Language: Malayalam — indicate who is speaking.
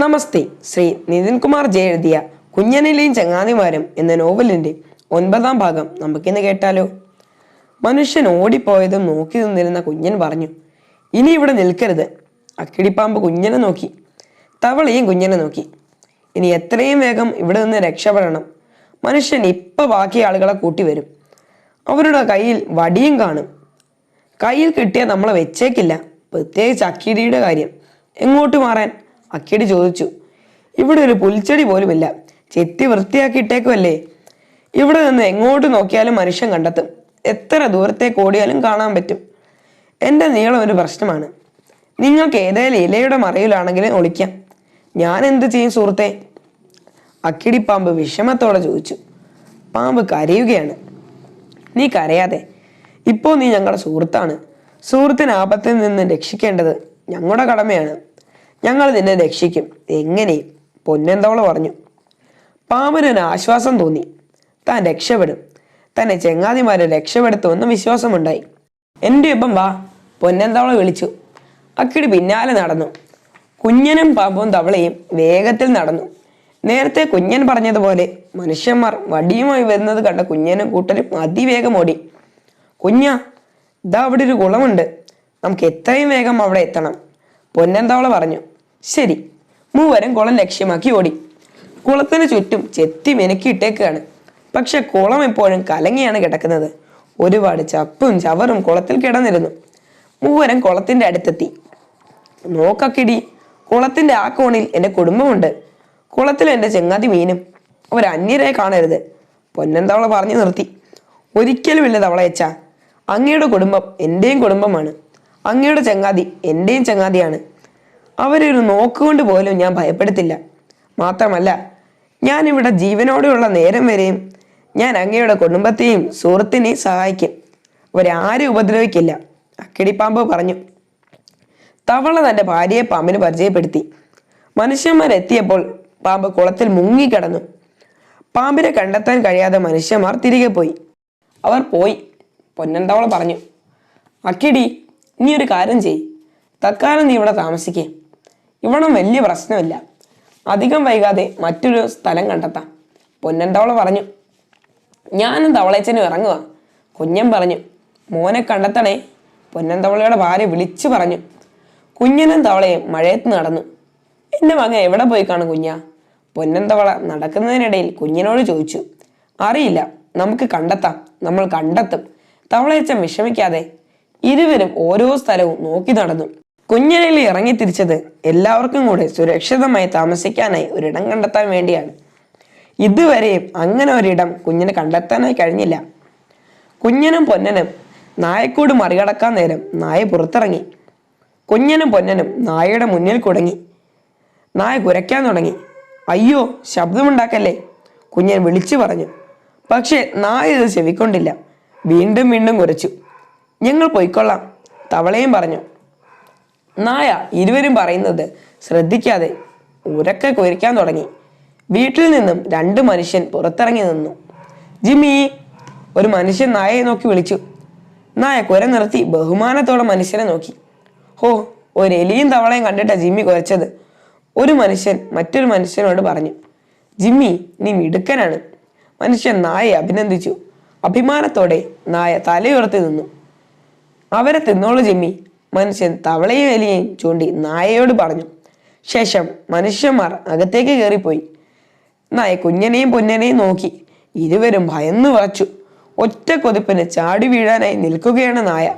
Speaker 1: നമസ്തേ. ശ്രീ നിതിൻ കുമാർ ജെ എഴുതിയ കുഞ്ഞനിലെയും ചങ്ങാതിമാരും എന്ന നോവലിന്റെ ഒൻപതാം ഭാഗം നമുക്കിന്ന് കേട്ടാലോ? മനുഷ്യൻ ഓടിപ്പോയതും നോക്കി നിന്നിരുന്ന കുഞ്ഞൻ പറഞ്ഞു ഇനി ഇവിടെ നിൽക്കരുത്. അക്കിടിപ്പാമ്പ് കുഞ്ഞനെ നോക്കി തവളയും കുഞ്ഞനെ നോക്കി ഇനി എത്രയും വേഗം ഇവിടെ നിന്ന് രക്ഷപ്പെടണം. മനുഷ്യൻ ഇപ്പം ബാക്കി ആളുകളെ കൂട്ടി വരും. അവരുടെ കയ്യിൽ വടിയും കാണും. കയ്യിൽ കിട്ടിയ നമ്മളെ വെച്ചേക്കില്ല. പ്രത്യേകിച്ച് അക്കിടിയുടെ കാര്യം. എങ്ങോട്ട് മാറാൻ? അക്കിടി ചോദിച്ചു ഇവിടെ ഒരു പുൽച്ചെടി പോലുമില്ല. ചെത്തി വൃത്തിയാക്കിയിട്ടേക്കുമല്ലേ ഇവിടെ നിന്ന് എങ്ങോട്ട് നോക്കിയാലും മനുഷ്യൻ കണ്ടെത്തും. എത്ര ദൂരത്തേക്ക് ഓടിയാലും കാണാൻ പറ്റും. എന്റെ നീളം ഒരു പ്രശ്നമാണ്. നിങ്ങൾക്ക് ഏതായാലും ഇലയുടെ മറയിലാണെങ്കിലും ഒളിക്കാം. ഞാൻ എന്ത് ചെയ്യും സുഹൃത്തെ? അക്കിടിപ്പാമ്പ് വിഷമത്തോടെ ചോദിച്ചു. പാമ്പ് കരയുകയാണ്. നീ കരയാതെ. ഇപ്പോൾ നീ ഞങ്ങളുടെ സുഹൃത്താണ്. സുഹൃത്തിന് ആപത്തിൽ നിന്ന് രക്ഷിക്കേണ്ടത് ഞങ്ങളുടെ കടമയാണ്. ഞങ്ങൾ നിന്നെ രക്ഷിക്കും. എങ്ങനെ? പൊന്നെന്തവള പറഞ്ഞു. പാമരന് ആശ്വാസം തോന്നി. താൻ രക്ഷപ്പെടും. തന്നെ ചെങ്ങാതിമാരെ രക്ഷപ്പെടുത്തുമെന്ന് വിശ്വാസമുണ്ടായി. എന്റെ ഒപ്പം വാ. പൊന്നെന്തവള വിളിച്ചു. അക്കിടി പിന്നാലെ നടന്നു. കുഞ്ഞനും പാമ്പും തവളയും വേഗത്തിൽ നടന്നു. നേരത്തെ കുഞ്ഞൻ പറഞ്ഞതുപോലെ മനുഷ്യന്മാർ വടിയുമായി വരുന്നത് കണ്ട കുഞ്ഞനും കൂട്ടരും അതിവേഗം ഓടി. കുഞ്ഞ ഇതാ അവിടെ ഒരു കുളമുണ്ട്. നമുക്ക് എത്രയും വേഗം അവിടെ എത്തണം. പൊന്നന്തവള പറഞ്ഞു ശരി മൂവരും കുളം ലക്ഷ്യമാക്കി ഓടി. കുളത്തിന് ചുറ്റും ചെത്തി മെനുക്കിയിട്ടേക്കാണ് പക്ഷെ കുളം എപ്പോഴും കലങ്ങിയാണ് കിടക്കുന്നത്. ഒരുപാട് ചപ്പും ചവറും കുളത്തിൽ കിടന്നിരുന്നു. മൂവരും കുളത്തിന്റെ അടുത്തെത്തി. നോക്കക്കിടി കുളത്തിന്റെ ആ കോണിൽ എന്റെ കുടുംബമുണ്ട്. കുളത്തിൽ എന്റെ ചെങ്ങാതി മീനും അവർ അന്യരെ കാണരുത് പൊന്നന്തവള പറഞ്ഞു നിർത്തി. ഒരിക്കലുമില്ല തവളയച്ച. അങ്ങയുടെ കുടുംബം എന്റെയും കുടുംബമാണ്. അങ്ങയുടെ ചങ്ങാതി എന്റെയും ചങ്ങാതിയാണ്. അവരൊരു നോക്കുകൊണ്ട് പോലും ഞാൻ ഭയപ്പെടുത്തില്ല. മാത്രമല്ല ഞാനിവിടെ ജീവനോടെയുള്ള നേരം വരെയും ഞാൻ അങ്ങയുടെ കുടുംബത്തെയും സുഹൃത്തിനെയും സഹായിക്കും. അവരാരും ഉപദ്രവിക്കില്ല. അക്കിടിപ്പാമ്പ് പറഞ്ഞു. തവള തന്റെ ഭാര്യയെ പാമ്പിന് പരിചയപ്പെടുത്തി. മനുഷ്യന്മാരെത്തിയപ്പോൾ പാമ്പ് കുളത്തിൽ മുങ്ങിക്കിടന്നു. പാമ്പിനെ കണ്ടെത്താൻ കഴിയാതെ മനുഷ്യന്മാർ തിരികെ പോയി. അവർ പോയി. പൊന്നൻ തവള പറഞ്ഞു. അക്കിടി നീ ഒരു കാര്യം ചെയ് തൽക്കാലം നീ ഇവിടെ താമസിക്കേ. ഇവിടം വലിയ പ്രശ്നമില്ല. അധികം വൈകാതെ മറ്റൊരു സ്ഥലം കണ്ടെത്താം. പൊന്നന്തവള പറഞ്ഞു. ഞാനും തവളച്ചനും ഇറങ്ങുക. കുഞ്ഞൻ പറഞ്ഞു. മോനെ കണ്ടെത്തണേ. പൊന്നന്തവളയുടെ ഭാര്യ വിളിച്ചു പറഞ്ഞു. കുഞ്ഞനും തവളയും മഴയത്ത് നടന്നു. എന്റെ മകൻ എവിടെ പോയി കാണും കുഞ്ഞ? പൊന്നന്തവള നടക്കുന്നതിനിടയിൽ കുഞ്ഞിനോട് ചോദിച്ചു. അറിയില്ല. നമുക്ക് കണ്ടെത്താം. നമ്മൾ കണ്ടെത്തും. തവളയച്ചൻ വിഷമിക്കാതെ ഇരുവരും ഓരോ സ്ഥലവും നോക്കി നടന്നു. കുഞ്ഞനിൽ ഇറങ്ങി തിരിച്ചത് എല്ലാവർക്കും കൂടെ സുരക്ഷിതമായി താമസിക്കാനായി ഒരിടം കണ്ടെത്താൻ വേണ്ടിയാണ്. ഇതുവരെയും അങ്ങനെ ഒരിടം കുഞ്ഞിന് കണ്ടെത്താനായി കഴിഞ്ഞില്ല. കുഞ്ഞനും പൊന്നനും നായക്കൂട് മറികടക്കാൻ നേരം നായ പുറത്തിറങ്ങി. കുഞ്ഞനും പൊന്നനും നായയുടെ മുന്നിൽ കുടങ്ങി. നായ കുരയ്ക്കാൻ തുടങ്ങി. അയ്യോ ശബ്ദമുണ്ടാക്കല്ലേ? കുഞ്ഞൻ വിളിച്ചു പറഞ്ഞു. പക്ഷേ നായ ഇത് ചെവിക്കൊണ്ടില്ല. വീണ്ടും വീണ്ടും കുരച്ചു. ഞങ്ങൾ പൊയ്ക്കൊള്ളാം. തവളയും പറഞ്ഞു. നായ ഇരുവരും പറയുന്നത് ശ്രദ്ധിക്കാതെ ഉരക്കെ കുരയ്ക്കാൻ തുടങ്ങി. വീട്ടിൽ നിന്നും രണ്ട് മനുഷ്യൻ പുറത്തിറങ്ങി നിന്നു. ജിമ്മി ഒരു മനുഷ്യൻ നായയെ നോക്കി വിളിച്ചു. നായ കുര നിർത്തി ബഹുമാനത്തോടെ മനുഷ്യനെ നോക്കി. ഹോ ഒരു എലിയും തവളയും കണ്ടിട്ടാ ജിമ്മി കുരച്ചത്. ഒരു മനുഷ്യൻ മറ്റൊരു മനുഷ്യനോട് പറഞ്ഞു. ജിമ്മി നീ മിടുക്കനാണ്. മനുഷ്യൻ നായയെ അഭിനന്ദിച്ചു. അഭിമാനത്തോടെ നായ തലയുയർത്തി നിന്നു. അവരെ തിന്നോളൂ ജിമ്മി. മനുഷ്യൻ തവളയും എലിയെയും ചൂണ്ടി നായയോട് പറഞ്ഞു. ശേഷം മനുഷ്യന്മാർ അകത്തേക്ക് കയറിപ്പോയി. നായ കുഞ്ഞനെയും പൊന്നനെയും നോക്കി. ഇരുവരും ഭയന്നു വിറച്ചു. ഒറ്റ കൊതിപ്പിന് ചാടി വീഴാനായി നിൽക്കുകയാണ് നായ.